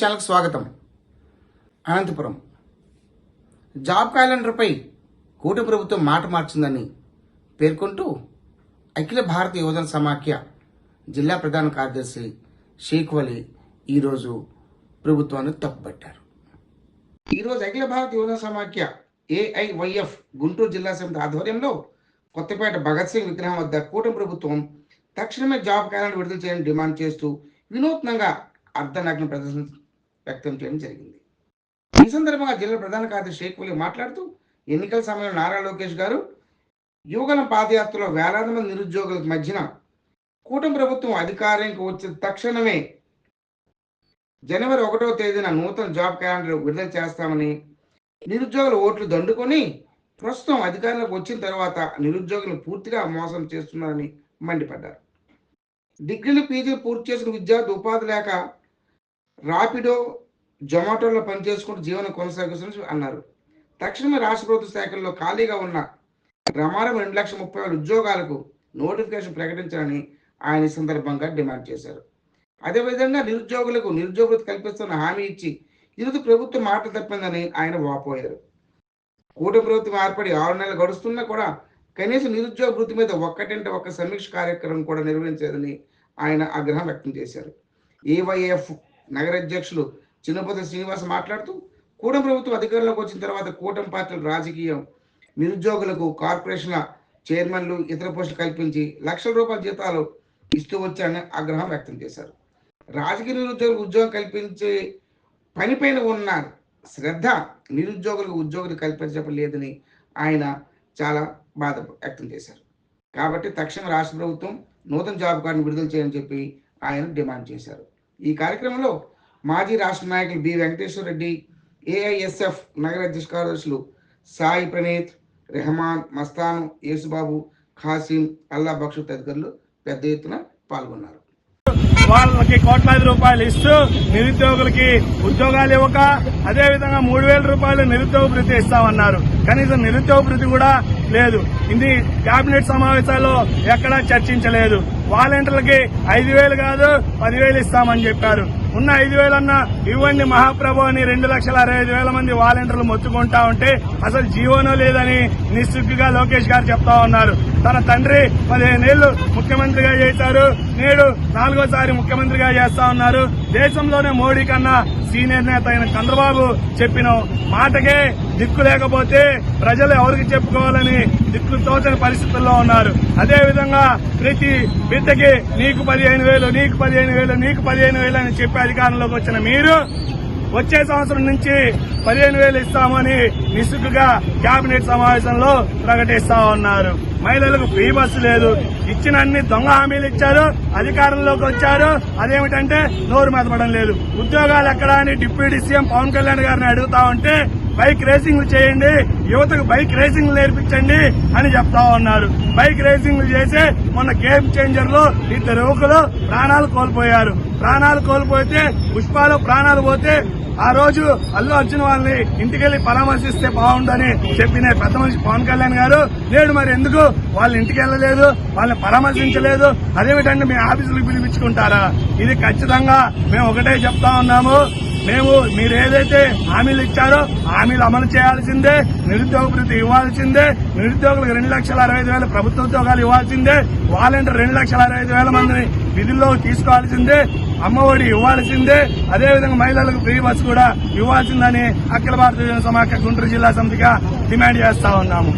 ఛానల్కి స్వాగతం. అనంతపురం. జాబ్ క్యాలెండర్పై కూటమి ప్రభుత్వం మాట మార్చిందని పేర్కొంటూ అఖిల భారత యువజన సమాఖ్య జిల్లా ప్రధాన కార్యదర్శి షేక్ వలి ఈరోజు ప్రభుత్వాన్ని తప్పుపట్టారు ఈరోజు అఖిల భారత యువజన సమాఖ్య ఏఐవైఎఫ్ గుంటూరు జిల్లా సమితి ఆధ్వర్యంలో కొత్తపేట భగత్ సింగ్ విగ్రహం వద్ద కూటమి ప్రభుత్వం తక్షణమే జాబ్ క్యాలెండర్ విడుదల చేయాలని డిమాండ్ చేస్తూ వినూత్నంగా అర్ధనగ్న ప్రదర్శన వ్యక్తం చేయడం జరిగింది. ఈ సందర్భంగా జిల్లా ప్రధాన కార్యదర్శి షేక్ వలి మాట్లాడుతూ ఎన్నికల సమయంలో నారా లోకేష్ గారు యువగల పాదయాత్రలో వేలాది మంది నిరుద్యోగుల మధ్యన కూటమి ప్రభుత్వం అధికారానికి వచ్చిన తక్షణమే జనవరి ఒకటో తేదీన నూతన జాబ్ క్యాలెండర్ విడుదల చేస్తామని నిరుద్యోగుల ఓట్లు దండుకొని ప్రస్తుతం అధికారంలోకి వచ్చిన తర్వాత నిరుద్యోగులను పూర్తిగా మోసం చేస్తున్నారని మండిపడ్డారు. డిగ్రీలు పీజీలు పూర్తి చేసిన విద్యార్థి ఉపాధి లేక రాపిడో జొమాటోలో పనిచేసుకుంటూ జీవనం కొనసాగిస్తున్న అన్నారు. తక్షణమే రాష్ట్ర ప్రభుత్వ శాఖల్లో ఖాళీగా ఉన్న ప్రమాణం రెండు లక్షల ముప్పై వేల ఉద్యోగాలకు నోటిఫికేషన్ ప్రకటించాలని ఆయన ఈ సందర్భంగా డిమాండ్ చేశారు. అదేవిధంగా నిరుద్యోగులకు నిరుద్యోగులు కల్పిస్తున్న హామీ ఇచ్చి ఈరోజు ప్రభుత్వం మాట తప్పిందని ఆయన వాపోయారు. కూటమి ప్రభుత్వం ఏర్పడి ఆరు నెలలు గడుస్తున్నా కూడా కనీసం నిరుద్యోగ వృత్తి మీద ఒక్కటంటే ఒక్క సమీక్ష కార్యక్రమం కూడా నిర్వహించలేదని ఆయన ఆగ్రహం వ్యక్తం చేశారు. ఏవైఎఫ్ నగర అధ్యక్షులు చిన్నపతి శ్రీనివాస్ మాట్లాడుతూ కూటమి ప్రభుత్వం అధికారంలోకి వచ్చిన తర్వాత కూటమి పార్టీలు రాజకీయం నిరుద్యోగులకు కార్పొరేషన్ల చైర్మన్లు ఇతర పోస్టులు కల్పించి లక్షల రూపాయల జీతాలు ఇస్తూ వచ్చారని ఆగ్రహం వ్యక్తం చేశారు. రాజకీయ నిరుద్యోగులకు ఉద్యోగం కల్పించే పనిపైన ఉన్న శ్రద్ధ నిరుద్యోగులకు ఉద్యోగులు కల్పించడం లేదని ఆయన చాలా బాధ వ్యక్తం చేశారు. కాబట్టి తక్షణం రాష్ట్ర ప్రభుత్వం నూతన జాబ్ కార్డును విడుదల చేయని చెప్పి ఆయన డిమాండ్ చేశారు. ఈ కార్యక్రమంలో మాజీ రాష్ట్ర నాయకులు బి వెంకటేశ్వర రెడ్డి ఏఐఎస్ఎఫ్ నగర అధ్యక్ష కార్యదర్శులు సాయి ప్రణీత్ రెహమాన్ మస్తాను యేసుబాబు ఖాసిం అల్లా బక్షు తదితరులు పెద్ద ఎత్తున పాల్గొన్నారు. వాళ్ళకి కోట్లాది రూపాయలు ఇస్తూ నిరుద్యోగులకి ఉద్యోగాలు ఇవ్వక అదేవిధంగా మూడు వేల రూపాయలు నిరుద్యోగ భృతి ఇస్తామన్నారు. కనీసం నిరుద్యోగ భృతి కూడా లేదు. ఇది కేబినెట్ సమావేశాల్లో ఎక్కడా చర్చించలేదు. వాలంటీర్లకి ఐదు వేలు కాదు పదివేలు ఇస్తామని చెప్పారు. ఉన్న ఐదు వేలన్నా ఇవ్వండి మహాప్రభు అని రెండు లక్షల అరవై ఐదు వేల మంది వాలంటీర్లు మొత్తుకుంటా ఉంటే అసలు జీవోనో లేదని నిస్సుగ్గుగా లోకేష్ గారు చెప్తా ఉన్నారు. తన తండ్రి పదిహేనేళ్ళు ముఖ్యమంత్రిగా చేశారు. నేడు నాలుగోసారి ముఖ్యమంత్రిగా చేస్తా ఉన్నారు. దేశంలోనే మోడీ కన్నా సీనియర్ నేత అయిన చంద్రబాబు చెప్పిన మాటకే దిక్కు లేకపోతే ప్రజలు ఎవరికి చెప్పుకోవాలని దిక్కు తోచని పరిస్థితుల్లో ఉన్నారు. అదేవిధంగా ప్రతి బిడ్డకి నీకు పదిహేను వేలు నీకు పదిహేను వేలు నీకు పదిహేను వేలు అని చెప్పి అధికారంలోకి వచ్చిన మీరు వచ్చే సంవత్సరం నుంచి పదిహేను వేలు ఇస్తామని నిసుగ్గుగా కేబినెట్ సమావేశంలో ప్రకటిస్తా ఉన్నారు. మహిళలకు ఫ్రీ బస్సు లేదు ఇచ్చిన అన్ని దొంగ హామీలు ఇచ్చారు అధికారంలోకి వచ్చారు. అదేమిటంటే నోరు మెదపడం లేదు. ఉద్యోగాలు ఎక్కడా అని డిప్యూటీ సీఎం పవన్ కళ్యాణ్ గారిని అడుగుతా ఉంటే బైక్ రేసింగ్లు చేయండి యువతకు బైక్ రేసింగ్ నేర్పించండి అని చెప్తా ఉన్నారు. బైక్ రేసింగ్లు చేసి మొన్న గేమ్ చేంజర్లో ఇద్దరు యువకులు ప్రాణాలు కోల్పోయారు. ప్రాణాలు కోల్పోతే పుష్పాలు ప్రాణాలు పోతే ఆ రోజు అల్లు అర్జున్ వాళ్ళని ఇంటికెళ్ళి పరామర్శిస్తే బాగుండని చెప్పిన పెద్ద మనిషి పవన్ కళ్యాణ్ గారు నేడు మరి ఎందుకు వాళ్ళ ఇంటికి వెళ్ళలేదు? వాళ్ళని పరామర్శించలేదు? అదేమిటంటే మీ ఆఫీసులకు పిలిపించుకుంటారా? ఇది ఖచ్చితంగా మేము ఒకటే చెప్తా ఉన్నాము. మేము మీరు ఏదైతే హామీలు ఇచ్చారో హామీలు అమలు చేయాల్సిందే నిరుద్యోగ భృతి ఇవ్వాల్సిందే నిరుద్యోగులకు రెండు లక్షల అరవై ఐదు వేల ప్రభుత్వ ఉద్యోగాలు ఇవ్వాల్సిందే వాలంటీర్ రెండు లక్షల అరవై ఐదు వేల మందిని విధుల్లో తీసుకోవాల్సిందే అమ్మఒడి ఇవ్వాల్సిందే అదేవిధంగా మహిళలకు ఫ్రీ బస్ కూడా ఇవ్వాల్సిందని అఖిల భారత సమాఖ్య గుంటూరు జిల్లా సమితిగా డిమాండ్ చేస్తా ఉన్నాము.